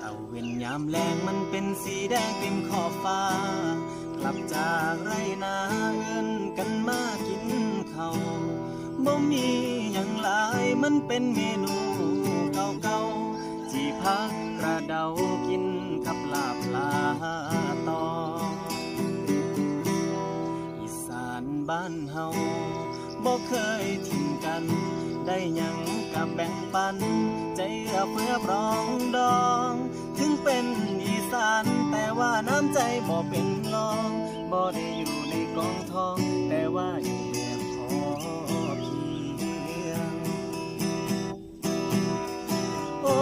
เอาเว้นยามแรงมันเป็นสีแดงเต็มขอบฟ้า กลับจากไรนาเอื้นกันมากินเขาบ่มีอย่างหลายมันเป็นเมนูเก่าๆที่พักกระเดากินกับลาบปลาตออีสานบ้านเฮาบ่เคยทิ้งกัน ได้ยังกับแบ่งปัน ใจเอื้อเฟื้อปรองดอง ถึงเป็นอีสานแต่ว่าน้ำใจบ่เป็นรองบ่ได้อยู่ในกองทอง แต่ว่าอยู่แบบพอเพียงโอ้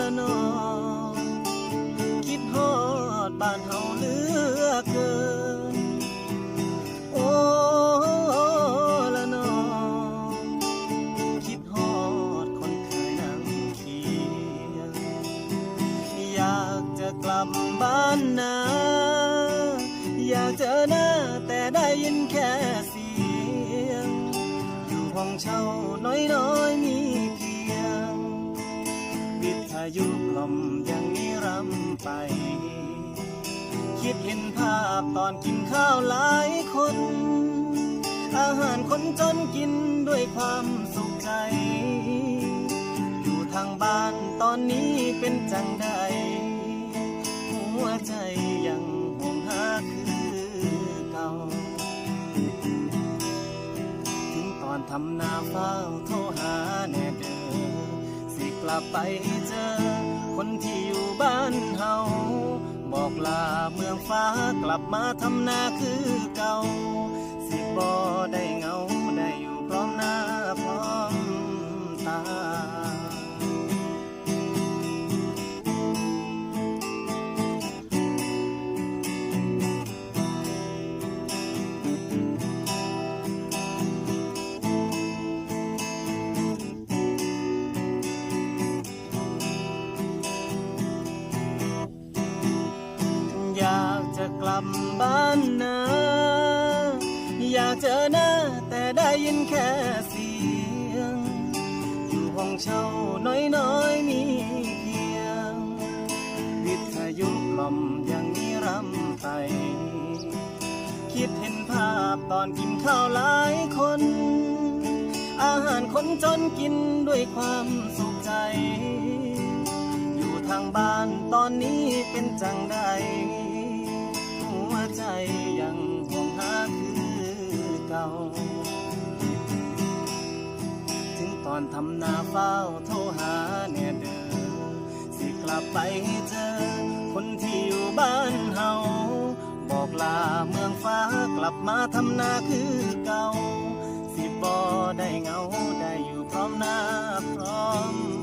ละนองคิดฮอดบ้านเฮาเลือเกิน กจะกลับบ้านนาอยากเจอหน้าแต่ได้ยินแค่เสียง อยู่ห้องเช่าน้อยๆมีเพียง วิทยุกล่อมยังนิรำไป คิดเห็นภาพตอนกินข้าวหลายคน อาหารคนจนกินด้วยความสุขใจอยู่ทางบ้านตอนนี้เป็นจังใด วใจยังห่วงหาคือเก่า ถึงตอนทำนาเฝ้าโทรหาแน่เด้อสิกลับไปเจอ คนที่อยู่บ้านเฮาบอกลาเมืองฟ้ากลับมาทำนาคือเก่า สิบ่ได้เงาได้อยู่พร้อมหน้าพร้อมตา ลับบ้านนาอยากเจอหน้าแต่ได้ยินแค่เสียงอยู่ห้องเช่าน้อยๆมีเพียง วิทยุกล่อมยังมีรำไปคิดเห็นภาพตอนกินข้าวหลายคน อาหารคนจนกินด้วยความสุขใจ อยู่ทางบ้านตอนนี้เป็นจังใด ใจยังห่วงหาคือเก่า ถึงตอนทำนาเฝ้าโทรหาแน่เด้อสิกลับไปเจอ คนที่อยู่บ้านเฮาบอกลาเมืองฟ้ากลับมาทำนาคือเก่า สิบ่ได้เหงาได้อยู่พร้อมหน้าพร้อม